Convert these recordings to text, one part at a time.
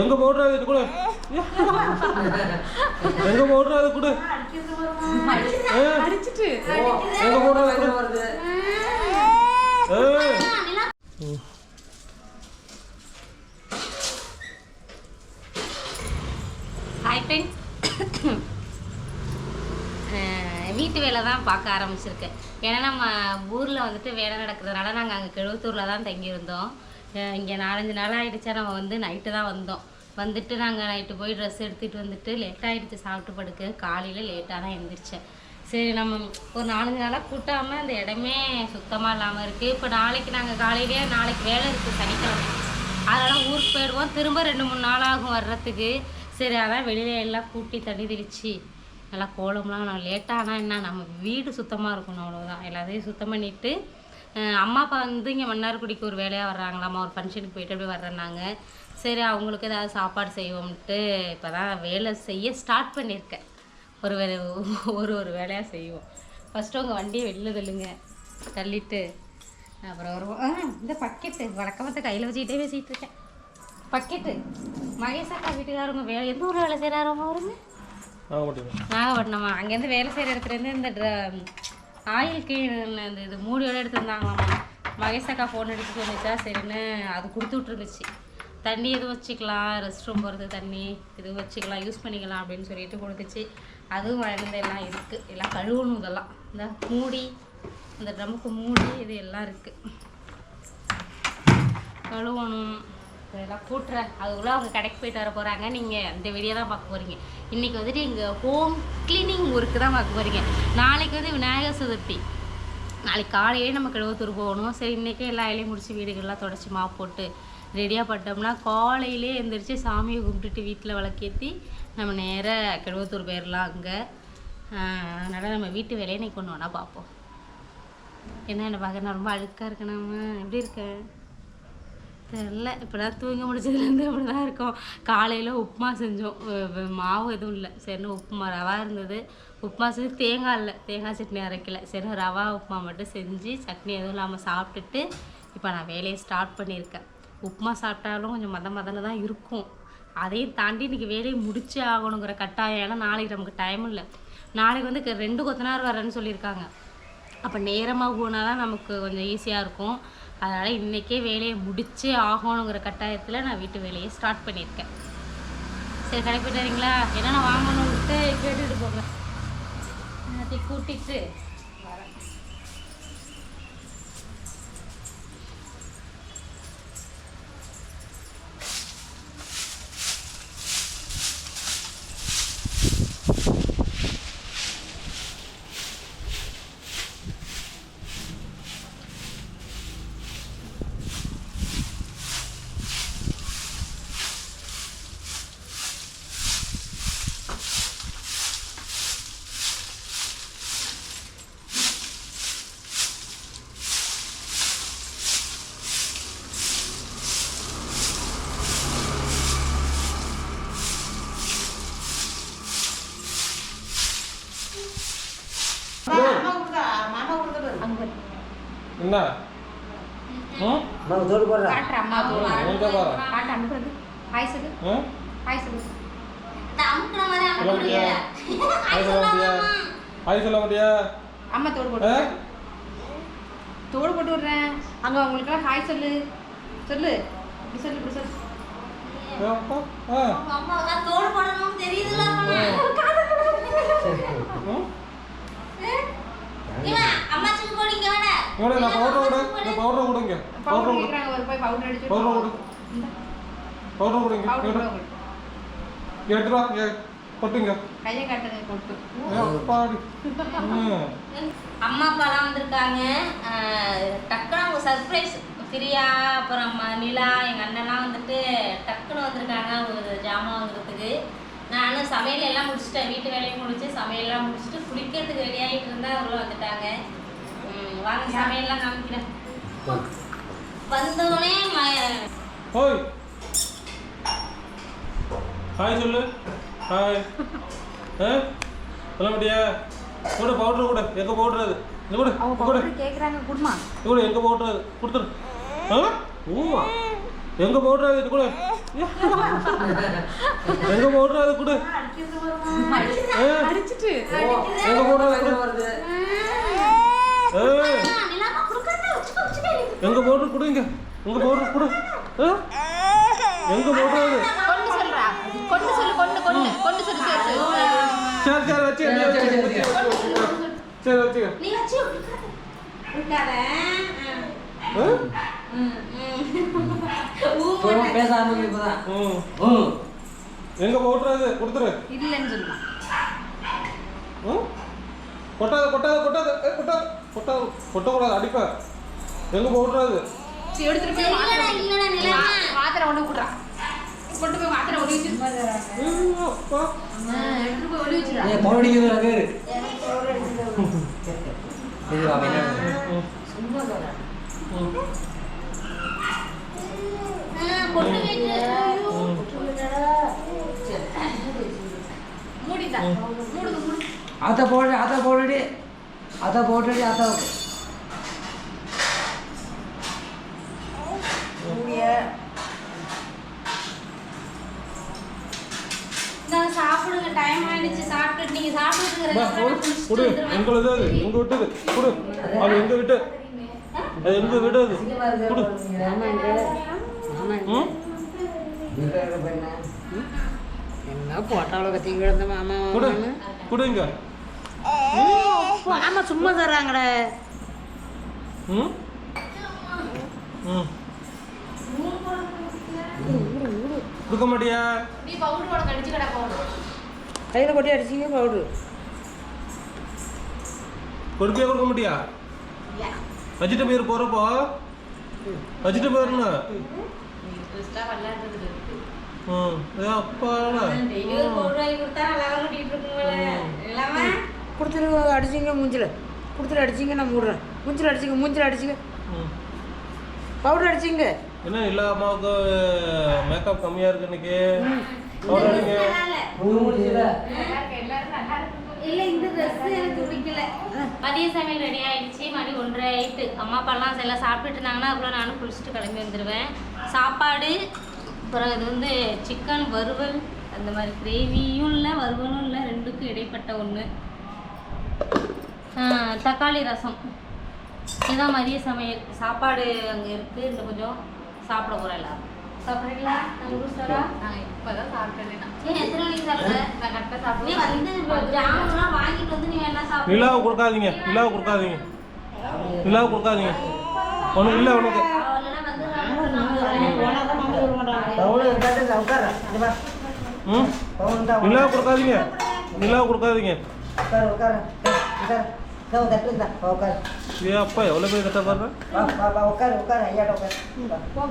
எங்க போடுறது இது கூட? எங்க போடுறது கூட? அடிச்சிட்டு. எங்க போடுறது வீட்டு வேலை தான் பார்க்க ஆரம்பிச்சிருக்கேன். ஏன்னா நம்ம ஊரில் வந்துட்டு வேலை நடக்கிறதுனால நாங்கள் அங்கே கிழவத்தூரில் தான் தங்கியிருந்தோம். இங்கே நாலஞ்சு நாள் ஆகிடுச்சா நம்ம வந்து நைட்டு தான் வந்தோம். வந்துட்டு நாங்கள் நைட்டு போய் ட்ரெஸ் எடுத்துகிட்டு வந்துட்டு லேட்டாகிடுச்சு சாப்பிட்டு படுக்க. காலையில் லேட்டாக தான் எழுந்திரிச்சேன் சரி நம்ம ஒரு நாலஞ்சு நாளாக கூட்டாமல் அந்த இடமே சுத்தமாக இல்லாமல் இருக்குது இப்போ நாளைக்கு நாங்கள் காலையிலேயே நாளைக்கு வேலை இருக்குது சனிக்கிழமை. அதனால் ஊருக்கு போயிடுவோம். திரும்ப ரெண்டு மூணு நாள் ஆகும் வர்றதுக்கு. சரி அதான் வெளியில எல்லாம் கூட்டி தண்ணி தெளிச்சு. நல்லா கோலம்லாம் நான் லேட்டாக ஆனால் என்ன? நம்ம வீடு சுத்தமாக இருக்கணும் அவ்வளோதான் எல்லாத்தையும் சுத்தம் பண்ணிவிட்டு அம்மா அப்பா வந்து இங்கே மன்னார்குடிக்கு ஒரு வேலையாக வர்றாங்களாம்மா. ஒரு ஃபங்க்ஷனுக்கு போயிட்டு அப்படியே வர்றேன்னாங்க. சரி அவங்களுக்கு ஏதாவது சாப்பாடு செய்வோம்ட்டு இப்போ தான் வேலை செய்ய ஸ்டார்ட் பண்ணியிருக்கேன். ஒரு வேலை ஒரு ஒரு வேலையாக செய்வோம். ஃபஸ்ட்டு உங்கள் வண்டியை வெளில தள்ளுங்க. தள்ளிட்டு அப்புறம் வருவோம். ஆ இந்த பக்கெட்டு. வழக்கமத்தை கையில் வச்சுக்கிட்டே பேசிகிட்டு இருக்கேன். பக்கெட்டு. மகேஷ் அக்கா வீட்டுக்காரங்க வேலை எந்த ஊரில் வேலை செய்கிறாரோ அவருங்க வாங்க மாட்டீங்க நாகப்பட்டினமா? அங்கேருந்து வேலை செய்கிற இடத்துலேருந்து இந்த ட்ர ஆயில் கீழே இந்த இது மூடியோட எடுத்துருந்தாங்களாம்? மகேஷ் அக்கா ஃபோன் அடிச்சு வந்துச்சா சரின்னு அது கொடுத்து விட்ருந்துச்சு தண்ணி எதுவும் வச்சுக்கலாம் ரெஸ்ட் ரூம் போகிறது தண்ணி இது வச்சுக்கலாம் யூஸ் பண்ணிக்கலாம் அப்படின்னு சொல்லிட்டு கொடுத்துச்சு. அதுவும் வளர்ந்து எல்லாம் இருக்குது எல்லாம் கழுவணும் இதெல்லாம். இந்த மூடி இந்த ட்ரம்முக்கு மூடி இது எல்லாம் இருக்குது கழுவணும். இதெல்லாம் கூட்டுறேன். அதுக்குள்ளே அவங்க கடைக்கு போயிட்டு வர போகிறாங்க நீங்கள் அந்த வீடியோ தான் பார்க்க போகிறீங்க இன்றைக்கி வந்துட்டு எங்கள் ஹோம் க்ளீனிங் ஒர்க்கு தான் பார்க்க போகிறீங்க நாளைக்கு வந்து விநாயகர் சதுர்த்தி. நாளைக்கு காலையிலே நம்ம கிழவத்தூர் போகணும். சரி இன்றைக்கே எல்லா வேலையும் முடிச்சு வீடுகள்லாம் தொடச்சி மாப் போட்டு ரெடியாக பட்டோம்னா காலையிலே எழுந்திரிச்சு சாமியை கும்பிட்டுட்டு வீட்டில் விளக்கேற்றி நம்ம நேராக கிழவத்தூர் போயிடலாம் அங்கே. அதனால் நம்ம வீட்டு வேலையை இன்னைக்கு கொண்டு வேணால் பார்ப்போம். என்ன என்ன பார்க்க ரொம்ப அழுக்காக இருக்கேன் நம்ம எப்படி இருக்கேன் தெரில இப்போ தான் தூங்க முடிச்சதுலேருந்து இப்படி தான் இருக்கும். காலையில் உப்புமா செஞ்சோம். மாவு எதுவும் இல்லை. சரின்னு உப்புமா ரவா இருந்தது. உப்புமா செஞ்சு தேங்காய் இல்லை. தேங்காய் சட்னி அரைக்கல. சரி ரவா உப்புமா மட்டும் செஞ்சு சட்னி எதுவும் இல்லாமல் சாப்பிட்டுட்டு இப்போ நான் வேலையை ஸ்டார்ட் பண்ணியிருக்கேன். உப்புமா சாப்பிட்டாலும் கொஞ்சம் மத மதன்னு தான் இருக்கும். அதையும் தாண்டி இன்றைக்கி வேலையை முடிச்சே ஆகணுங்கிற கட்டாயம். ஏன்னா நாளைக்கு நமக்கு டைம் இல்லை. நாளைக்கு வந்து ரெண்டு கொத்தனார் வரேன்னு சொல்லியிருக்காங்க. அப்போ நேரமாக போனால் தான் நமக்கு கொஞ்சம் ஈஸியாக இருக்கும். அதனால் இன்றைக்கே வேலையை முடிச்சே ஆகணுங்கிற கட்டாயத்தில் நான் வீட்டு வேலையை ஸ்டார்ட் பண்ணியிருக்கேன். சரி கடைக்கு போயிட்டு வரீங்களா என்னென்ன வாங்கணுன்ட்டு கேட்டுட்டு போங்க. எல்லாத்தையும் கூட்டிட்டு வரேன் அங்கே என்ன? ம்? நம்ம தோடு போடுறா. காட்டுற அம்மா எங்க பாரு காட்டு அனுப்புறது. ஹாய் சொல்லு. ம்? ஹாய் சொல்லு. சொல்ல மாட்டியா? ஹாய் சொல்ல மாட்டியா? ஹாய் சொல்ல அம்மா தோடு விடுறேன். தோடு போட்டு விடுறேன். அங்கே அவங்களுக்குலாம் ஹாய் சொல்லு. சொல்லு. இப்படி சொல்லு இப்படி சொல்லு. ஆ. தோடு போடணும்னு தெரியுதுல ம் அம்மாச்சுக்கு போடிங்க வேணா இவனே நான் பவுடர் விடு இந்த பவுடர் கொடுங்க பவுடர் கொடு ஒரு போய் பவுடர் அடிச்சு பவுடர் கொடு பவுடர் கொடுங்க வா. இங்க கொட்டுங்க. கையை காட்டுங்க கொட்டு. ம் அம்மா அப்பாலாம் வந்திருக்காங்க. டக்குனு அவங்க சர்ப்ரைஸ் பிரியா அப்புறம் நிலா எங்கள் அண்ணன்லாம் வந்துட்டு டக்குன்னு வந்திருக்காங்க ஒரு ஜாமான் வாங்குறதுக்கு. நானும் சமையல் எல்லாம் முடிச்சிட்டேன். வீட்டு வேலையும் முடிச்சு சமையல்லாம் முடிச்சுட்டு குளிக்கிறதுக்கு ரெடி ஆகிட்டு இருந்தா அவங்களும் வந்துட்டாங்க. ம், வாங்க சமையல்லாம் காமிக்கிறேன். வந்தோடனே ஓய் ஹாய். சொல்லு. ஹாய் ஆ சொல்ல மாட்டியா? கூட பவுடர் கூட எங்க பவுடர் அது? இது கூட அவங்க கூட. பவுடர் கேட்குறாங்க குடுமா. இது கூட எங்க பவுடர் அது? கொடுத்துரு. ஆ ஊமா எங்க பவுடர் அது? இது கூட. எங்க பவுடர் அது கொடு. அடிச்சிட்டு. எங்க பவுடர் அது கொடு. ஏய், நிலாமா கொடுக்கறத வச்சுக்கோ வச்சுக்கோ எங்க பவுடர் கொடு இங்க. உங்க பவுடர் கொடு. ஏ, எங்க பவுடர் அது? கொண்டு சொல்றா. கொண்டு சொல்லு கொண்டு கொண்டு. கொண்டு சொல்லு சரி சரி. சரி சரி வச்சு நீ வச்சு சரி ஆ? பேசாம இப்பதான். ம். ம் எங்க பவுடர் அது கொடுத்துரு. இல்லைன்னு சொல்லுமா. ம்? கொட்டாத கொட்டாத கொட்டாத. ஏ, கொட்டாத. கொட்டாத. கொட்டக்கூடாது அடிப்பேன் எங்க பவுடர் அது சரி எடுத்துட்டு போய் இல்லடா இல்லடா மாத்திரை ஒண்ணு குடுறா. கொண்டு போய் மாத்திரை ஒளி வச்சிரு. ஐயோ, அப்பா. எடுத்துட்டு போய் ஒளி ஏ பேரு. ஆத்தா போடு ஆத்தா போடுடி. ஆத்தா போட்டுடி நான் சாப்பிடுங்க. டைம் ஆயிடுச்சு. சாப்பிட்டு நீங்க எங்களுது அது எங்க விட்டது கொடு. அது எங்க விட்டு அது எங்க விடு அது? கொடு. ம்? என்ன போட்டாவில் கத்தி கிடந்த மாமா கொடு. கொடு இங்க மாமா சும்மா தர்றாங்கடே. ம்? ம். கொடுக்க மாட்டியா? பவுடர் பவுடர் கையில் கொட்டி அடிச்சிங்க பவுடு கொடுக்கவே கொடுக்க மாட்டியா? வச்சுட்டு போயிரு போறப்போ வச்சுட்டு இல்லாம? கொடுத்துரு அடிச்சிங்க மூஞ்சில். கொடுத்துட்டு அடிச்சிங்க நான் மூடுறேன். மூஞ்சில் அடிச்சிங்க மூஞ்சில் அடிச்சிங்க. ம். பவுடர் அடிச்சிங்க. என்ன எல்லா அம்மாவுக்கு மேக்கப் கம்மியா இருக்கு இன்னைக்கு? பவுடர் அடிங்க. இல்ல இந்த ட்ரெஸ் எனக்கு பிடிக்கல. மதிய சமையல் ரெடி ஆயிடுச்சு. மணி ஒன்றரை ஆயிட்டு. அம்மா அப்பாலாம் எல்லாம் சாப்பிட்டுட்டு இருந்தாங்கன்னா அப்புறம் நானும் குளிச்சுட்டு கிளம்பி வந்துடுவேன் சாப்பாடு அப்புறம் இது வந்து சிக்கன் வறுவல் அந்த மாதிரி கிரேவியும் இல்லை வறுவலும் இல்லை ரெண்டுக்கும் இடைப்பட்ட ஒன்று தக்காளி ரசம். இதுதான் மதிய சமையல். சாப்பாடு அங்கே இருக்குது இன்னும் கொஞ்சம் சாப்பிட போகிறோம் எல்லாரும். சாப்பிட்றீங்களா? நாங்கள் குடிச்சிட்டா நான் இப்பதான் சாப்பிட்டேன் நான் ஏன் எத்தனை மணிக்கு சாப்பிட்ற நான் கரெக்டாக நீ சாப்பிடுவேன் வந்து ஜாமுன்லாம் வாங்கிட்டு வந்து நீ வேணா சாப்பிடு. நிலாவை கொடுக்காதீங்க. நிலாவை கொடுக்காதீங்க. நிலாவை கொடுக்காதீங்க. ஒன்றும் இல்லை உனக்கு. நிலாவை கொடுக்காதீங்க. நிலாவை கொடுக்காதீங்க. உட்கார உட்கார. உட்கார. அப்பா எவ்வளோ பேர் கட்ட பாருங்க உட்கார உட்கார ஐயாட்ட உட்கார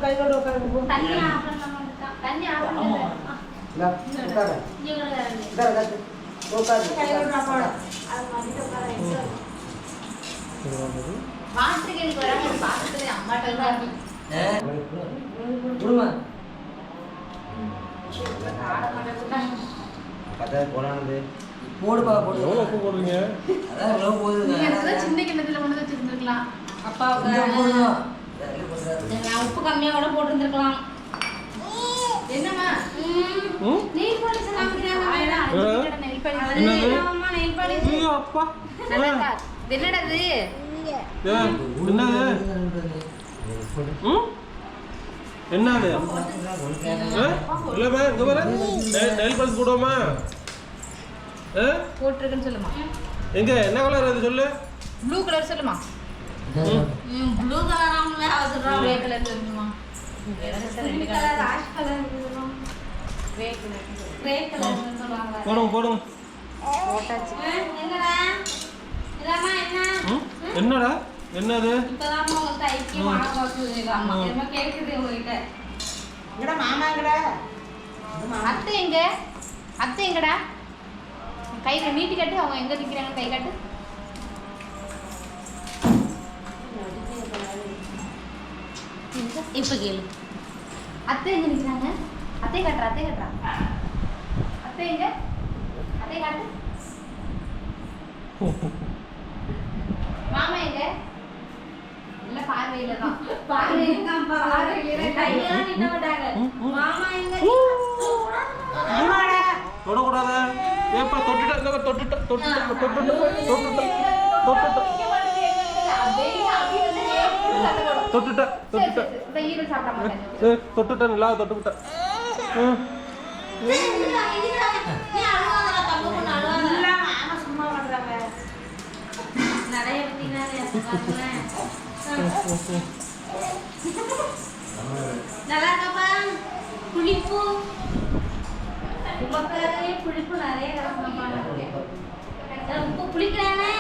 கையோடு உட்கார. உட்கார போனானது போடுப்பா போடு எவ்வளோ உப்பு போடுறீங்க? அதான் சின்ன கிண்ணத்துல கொண்டு வச்சிருந்துருக்கலாம். அப்பாவுக்கு. நான் உப்பு கம்மியா கூட போட்டிருந்திருக்கலாம். என்னம்மா? நெயில் பாலிஷ் நெயில் அப்பா. என்னடா என்னது? ம்? என்னது? நெல் பாலிஷ் போடுவோமா? போட்டிருக்குன்னு சொல்லுமா. எங்க? என்ன கலர் அது சொல்லு? ப்ளூ கலர் சொல்லுமா. ம், ப்ளூ கலர் ஆம்ல அவசரம் கிரே கலர் சொல்லுமா. ரெண்டு colour ash colour grey colour grey colour சொல்லுவாங்க போடுங்க போடுங்க. போட்டாச்சு. ஆ, எங்கடா இதாம்மா என்ன? ம்? என்னடா? என்னது? உங்ககிட்ட. எங்கடா மாமாங்கடா அத்தை எங்க? அத்தை எங்கடா? கை நீட்டி காட்டு அவங்க எங்க நிக்கிறாங்க கை காட்டு. இப்போ கேளு. அத்தை எங்க நிக்கிறாங்க? அத்தை காட்டுறா அத்தை காட்டுறா. அத்தை எங்க? அத்தை காட்டு. மாமா எங்க? இல்ல பார்வையில தான். பார்வையில தான். பார்வையில கையெல்லாம் நிட்ட மாட்டாங்க. மாமா எங்க? ஏப்பா தொட்டுட்ட இந்த மாதிரி தொட்டுட்ட தொட்டுட்ட தொட்டுட்ட தொட்டுட்ட. தொட்டுட்ட தொட்டுட்ட. தொட்டுட்ட தொட்டுட்ட நல்லா பார்த்தீங்கன்னா நல்லா இருக்கப்பா புளிப்பு? உமக்காரே புளிப்பு நிறைய கிடக்குமா உப்பு புளிக்கிறானே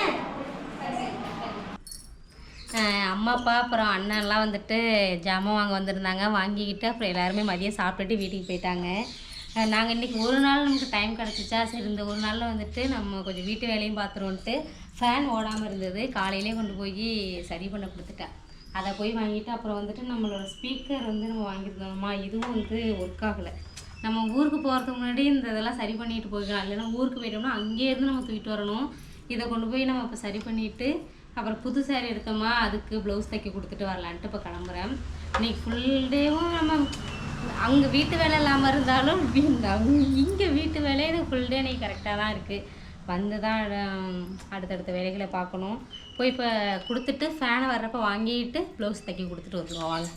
அம்மா அப்பா அப்புறம் அண்ணன்லாம் வந்துட்டு ஜாமான் வாங்க வந்திருந்தாங்க. வாங்கிக்கிட்டு அப்புறம் எல்லாருமே மதியம் சாப்பிட்டுட்டு வீட்டுக்கு போயிட்டாங்க. நாங்கள் இன்றைக்கி ஒரு நாள் நமக்கு டைம் கிடச்சிச்சா? சரி இந்த ஒரு நாளில் வந்துட்டு நம்ம கொஞ்சம் வீட்டு வேலையும் பார்த்துருவோன்ட்டு ஃபேன் ஓடாமல் இருந்தது. காலையிலே கொண்டு போய் சரி பண்ண கொடுத்துட்டேன். அதை போய் வாங்கிட்டு அப்புறம் வந்துட்டு நம்மளோட ஸ்பீக்கர் வந்து நம்ம வாங்கியிருந்தோம்மா. இதுவும் வந்து ஒர்க் ஆகலை. நம்ம ஊருக்கு போகிறதுக்கு முன்னாடி இந்த இதெல்லாம் சரி பண்ணிட்டு போய்க்கலாம். இல்லைன்னா ஊருக்கு போயிட்டோம்னா அங்கேயே இருந்து நம்ம தூக்கிட்டு வரணும். இதை கொண்டு போய் நம்ம இப்போ சரி பண்ணிவிட்டு அப்புறம் புது சேரீ எடுத்தோமா அதுக்கு ப்ளவுஸ் தைக்க கொடுத்துட்டு வரலான்ட்டு இப்போ கிளம்புறேன். இன்னைக்கு ஃபுல் டேவும் நம்ம அங்கே வீட்டு வேலை இல்லாமல் இருந்தாலும் இங்கே வீட்டு வேலையே எனக்கு ஃபுல் டே இன்னைக்கு கரெக்டாக தான் இருக்குது வந்து தான் அடுத்தடுத்த வேலைகளை பார்க்கணும். போய் இப்போ கொடுத்துட்டு ஃபேனை வர்றப்போ வாங்கிட்டு ப்ளவுஸ் தைக்க கொடுத்துட்டு வந்துடுவோம் வாங்க.